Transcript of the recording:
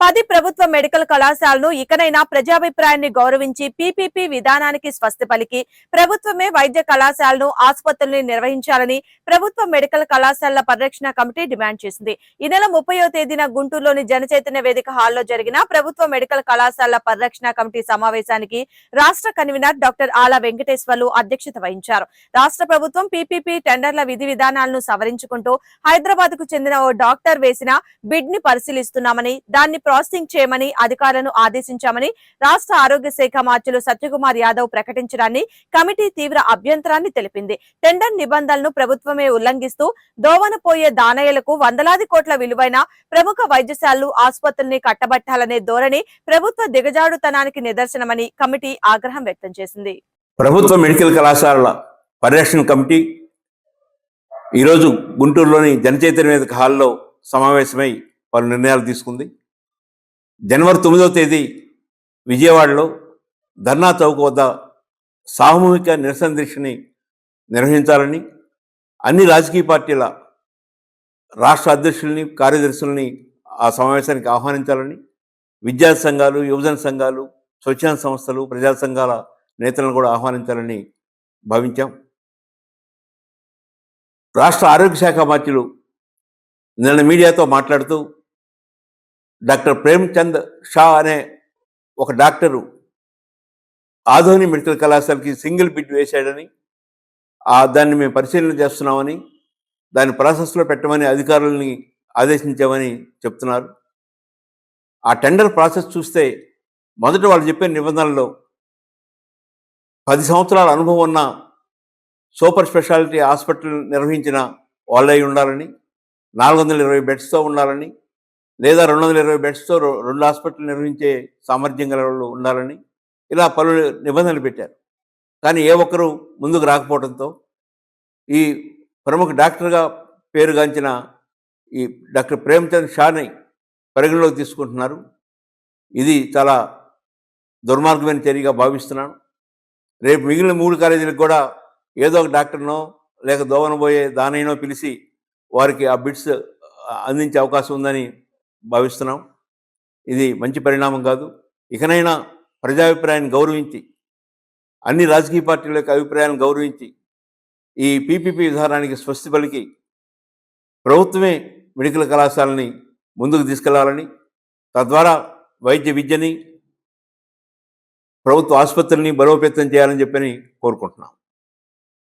పది ప్రభుత్వ మెడికల్ కళాశాలను ఇకనైనా ప్రజాభిప్రాయాన్ని గౌరవించి పీపీపీ విధానానికి స్వస్తి పలికి ప్రభుత్వమే వైద్య కళాశాలను ఆసుపత్రుల్ని నిర్వహించాలని ప్రభుత్వ మెడికల్ కళాశాలల పరిరక్షణ కమిటీ డిమాండ్ చేసింది. ఈ నెల ముప్పయో తేదీన గుంటూరులోని జనచైతన్య వేదిక హాల్లో జరిగిన ప్రభుత్వ మెడికల్ కళాశాలల పరిరక్షణ కమిటీ సమావేశానికి రాష్ట్ర కన్వీనర్ డాక్టర్ ఆల వెంకటేశ్వర్లు అధ్యక్షత వహించారు. రాష్ట్ర ప్రభుత్వం పీపీపీ టెండర్ల విధి విధానాలను సవరించుకుంటూ హైదరాబాద్కు చెందిన ఓ డాక్టర్ వేసిన బిడ్ని పరిశీలిస్తున్నామని దాన్ని ప్రాసెసింగ్ చేయమని అధికారులను ఆదేశించామని రాష్ట్ర ఆరోగ్య శాఖ మార్చులు సత్యకుమార్ యాదవ్ ప్రకటించడాన్ని కమిటీ తీవ్ర అభ్యంతరాన్ని తెలిపింది. టెండర్ నిబంధనలను ప్రభుత్వమే ఉల్లంఘిస్తూ దోవన పోయే దానయ్యలకు వందలాది కోట్ల విలువైన ప్రముఖ వైద్యశాలలు ఆసుపత్రుల్ని కట్టబట్టాలనే ధోరణి ప్రభుత్వ దిగజాడుతనానికి నిదర్శనమని కమిటీ ఆగ్రహం వ్యక్తం చేసింది. ప్రభుత్వ మెడికల్ కళాశాలల పరిరక్షణ కమిటీ ఈరోజు గుంటూరులోని జనచైతన్య వేదిక హాల్లో సమావేశమై పలు నిర్ణయాలు తీసుకుంది. జనవరి తొమ్మిదవ తేదీ విజయవాడలో ధర్నా చౌక్ వద్ద సామూహిక నిరసన దీక్షని నిర్వహించాలని అన్ని రాజకీయ పార్టీల రాష్ట్ర అధ్యక్షుల్ని కార్యదర్శుల్ని ఆ సమావేశానికి ఆహ్వానించాలని విద్యార్థి సంఘాలు యువజన సంఘాలు స్వచ్ఛంద సంస్థలు ప్రజా సంఘాల నేతలను కూడా ఆహ్వానించాలని భావించాం. రాష్ట్ర ఆరోగ్య శాఖ మంత్రులు నిన్న మీడియాతో మాట్లాడుతూ డాక్టర్ ప్రేమ్చంద్ షా అనే ఒక డాక్టరు ఆధోని మెడికల్ కళాశాలకి సింగిల్ బిడ్ వేశాడని ఆ దాన్ని మేము పరిశీలన చేస్తున్నామని దాన్ని ప్రాసెస్లో పెట్టమని అధికారులని ఆదేశించామని చెప్తున్నారు. ఆ టెండర్ ప్రాసెస్ చూస్తే మొదట వాళ్ళు చెప్పే నిబంధనల్లో పది సంవత్సరాల అనుభవం ఉన్న సూపర్ స్పెషాలిటీ హాస్పిటల్ నిర్వహించిన వాళ్ళై ఉండాలని నాలుగు వందల ఇరవై బెడ్స్తో ఉండాలని లేదా రెండు వందల ఇరవై బెడ్స్తో రెండు హాస్పిటల్ నిర్వహించే సామర్థ్యం గల వాళ్ళు ఉండాలని ఇలా పలు నిబంధనలు పెట్టారు. కానీ ఏ ఒక్కరూ ముందుకు రాకపోవడంతో ఈ ప్రముఖ డాక్టర్గా పేరుగాంచిన ఈ డాక్టర్ ప్రేమచంద్ షాని పరిగణలోకి తీసుకుంటున్నారు. ఇది చాలా దుర్మార్గమైన చర్యగా భావిస్తున్నాను. రేపు మిగిలిన మూడు కాలేజీలకు కూడా ఏదో ఒక డాక్టర్నో లేక దోవనబోయే దానైనో పిలిచి వారికి ఆ బిడ్స్ అందించే అవకాశం ఉందని భావిస్తున్నాం. ఇది మంచి పరిణామం కాదు. ఇకనైనా ప్రజాభిప్రాయాన్ని గౌరవించి అన్ని రాజకీయ పార్టీల యొక్క అభిప్రాయాలను గౌరవించి ఈ పీపీపీ విధానానికి స్వస్తి పలికి ప్రభుత్వమే మెడికల్ కళాశాలని ముందుకు తీసుకెళ్ళాలని తద్వారా వైద్య విద్యని ప్రభుత్వ ఆసుపత్రిని బలోపేతం చేయాలని చెప్పని కోరుకుంటున్నాం.